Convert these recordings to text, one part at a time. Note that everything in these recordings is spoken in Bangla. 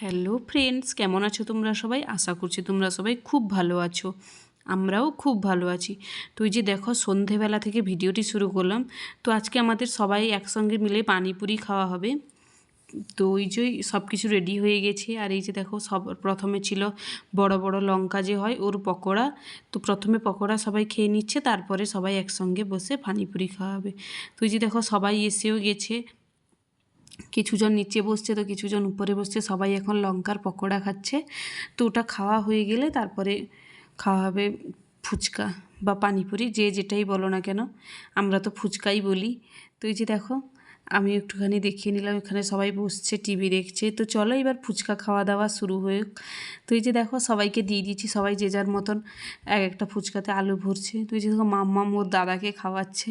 হ্যালো ফ্রেন্ডস কেমন আছো তোমরা সবাই? আশা করছি তোমরা সবাই খুব ভালো আছো। আমরাও খুব ভালো আছি। তুই যে দেখো, সন্ধেবেলা থেকে ভিডিওটি শুরু করলাম। তো আজকে আমাদের সবাই একসঙ্গে মিলে পানিপুরি খাওয়া হবে। তো ওই যে সব কিছু রেডি হয়ে গেছে। আর এই যে দেখো, সব প্রথমে ছিল বড় বড় লঙ্কা যে হয়, ওর পকোড়া। তো প্রথমে পকোড়া সবাই খেয়ে নিচ্ছে, তারপরে সবাই একসঙ্গে বসে পানিপুরি খাওয়া হবে। তুই যে দেখো, সবাই এসেও গেছে। কিছুজন নিচে বসছে তো কিছুজন উপরে বসছে, সবাই এখন লঙ্কার পকোড়া খাচ্ছে। তো ওটা খাওয়া হয়ে গেলে তারপরে খাওয়া হবে ফুচকা বা পানিপুরি, যে যেটাই বলো না কেন, আমরা তো ফুচকাই বলি। তো এই যে দেখো, আমি একটুখানি দেখিয়ে নিলাম, এখানে সবাই বসছে, টিভি দেখছে। তো চলো এবার ফুচকা খাওয়া দাওয়া শুরু হয়ে তো এই যে দেখো, সবাইকে দিয়ে দিয়েছি সবাই যে যার মতন এক একটা ফুচকাতে আলু ভরছে। তো এই যে দেখো মাম্মা মোর দাদাকে খাওয়াচ্ছে,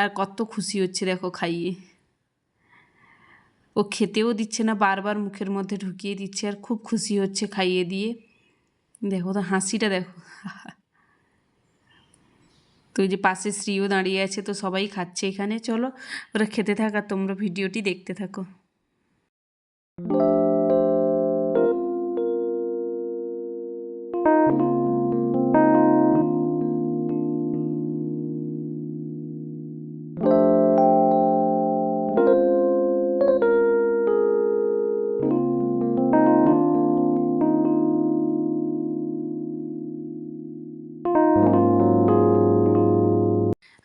আর কত খুশি হচ্ছে দেখো খাইয়ে। ও খেতেও দিচ্ছে না, বারবার মুখের মধ্যে ঢুকিয়ে দিচ্ছে আর খুব খুশি হচ্ছে খাইয়ে দিয়ে। দেখো তো হাসিটা দেখো। তো যে পাশে শ্রীও দাঁড়িয়ে আছে, তো সবাই খাচ্ছে এখানে। চলো, ওরা খেতে থাক আর তোমরা ভিডিওটি দেখতে থাকো।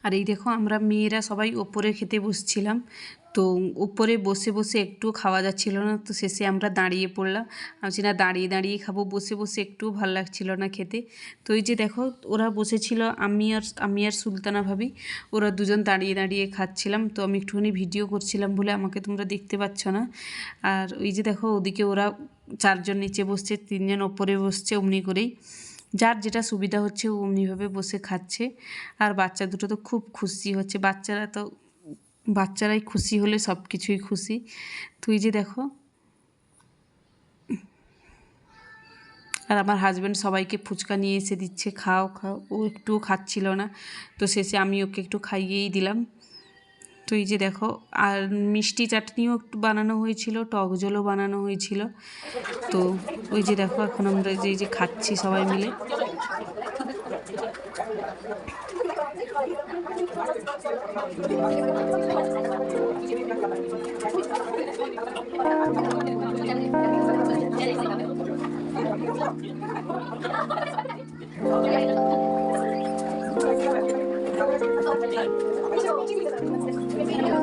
আর এই দেখো আমরা মেয়েরা সবাই ওপরে খেতে বসছিলাম। তো উপরে বসে বসে একটু খাওয়া যাচ্ছিল না, তো শেষে আমরা দাঁড়িয়ে পড়লাম। আমি না, দাঁড়িয়ে দাঁড়িয়ে খাব। বসে বসে একটু ভালো লাগছিল না খেতে। তো এই যে দেখো, ওরা বসেছিল, আমি আর আমি আর সুলতানা ভাবি, ওরা দুজন দাঁড়িয়ে দাঁড়িয়ে খাচ্ছিলাম। তো আমি একটুখানি ভিডিও করছিলাম বলে আমাকে তোমরা দেখতে পাচ্ছ না। আর ওই যে দেখো, ওদিকে ওরা চারজন নিচে বসছে, তিনজন ওপরে বসছে অমনি করেই। যার যেটা সুবিধা হচ্ছে ও অমনিভাবে বসে খাচ্ছে। আর বাচ্চা দুটো তো খুব খুশি হচ্ছে। বাচ্চারা তো, বাচ্চারাই খুশি হলে সব কিছুই খুশি। তুই যে দেখো। আর আমার হাজব্যান্ড সবাইকে ফুচকা নিয়ে এসে দিচ্ছে, খাও খাও। ও একটুও খাচ্ছিল না। তো শেষে আমি ওকে একটু খাইয়েই দিলাম। তো এই যে দেখো, আর মিষ্টি চাটনিও একটু বানানো হয়েছিল, টক জলও বানানো হয়েছিল। তো ওই যে দেখো, এখন আমরা যে যে খাচ্ছি সবাই মিলে। Gracias.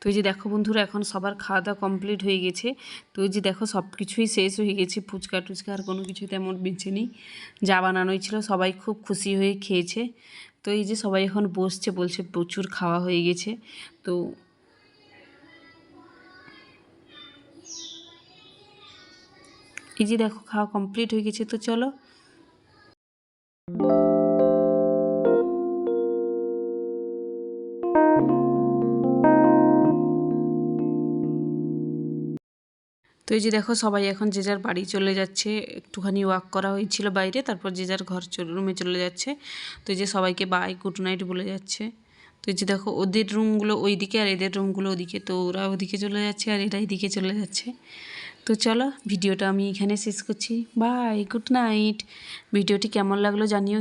তো এই যে দেখো বন্ধুরা, এখন সবার খাওয়া দাওয়া কমপ্লিট হয়ে গেছে। তো এই যে দেখো সব কিছুই শেষ হয়ে গেছে। ফুচকা টুচকা আর কোনো কিছু তেমন বেঁচে নেই। যা বানানোই ছিল, সবাই খুব খুশি হয়ে খেয়েছে। তো এই যে সবাই এখন বসছে, বলছে প্রচুর খাওয়া হয়ে গেছে। তো এই যে দেখো, খাওয়া কমপ্লিট হয়ে গেছে। তো চলো তো এই যে দেখো, সবাই এখন যে যার বাড়ি চলে যাচ্ছে, একটুখানি ওয়াক করা হয়েছিল বাইরে, তারপর যে যার ঘর রুমে চলে যাচ্ছে। তো এই যে সবাইকে বাই গুড নাইট বলে যাচ্ছে। তো এই যে দেখো, ওদের রুমগুলো ওই দিকে আর এদের রুমগুলো ওদিকে, তো ওরা ওদিকে চলে যাচ্ছে আর এরা এদিকে চলে যাচ্ছে। তো চলো, ভিডিওটা আমি এখানে শেষ করছি। বাই গুড নাইট ভিডিওটি কেমন লাগল জানিও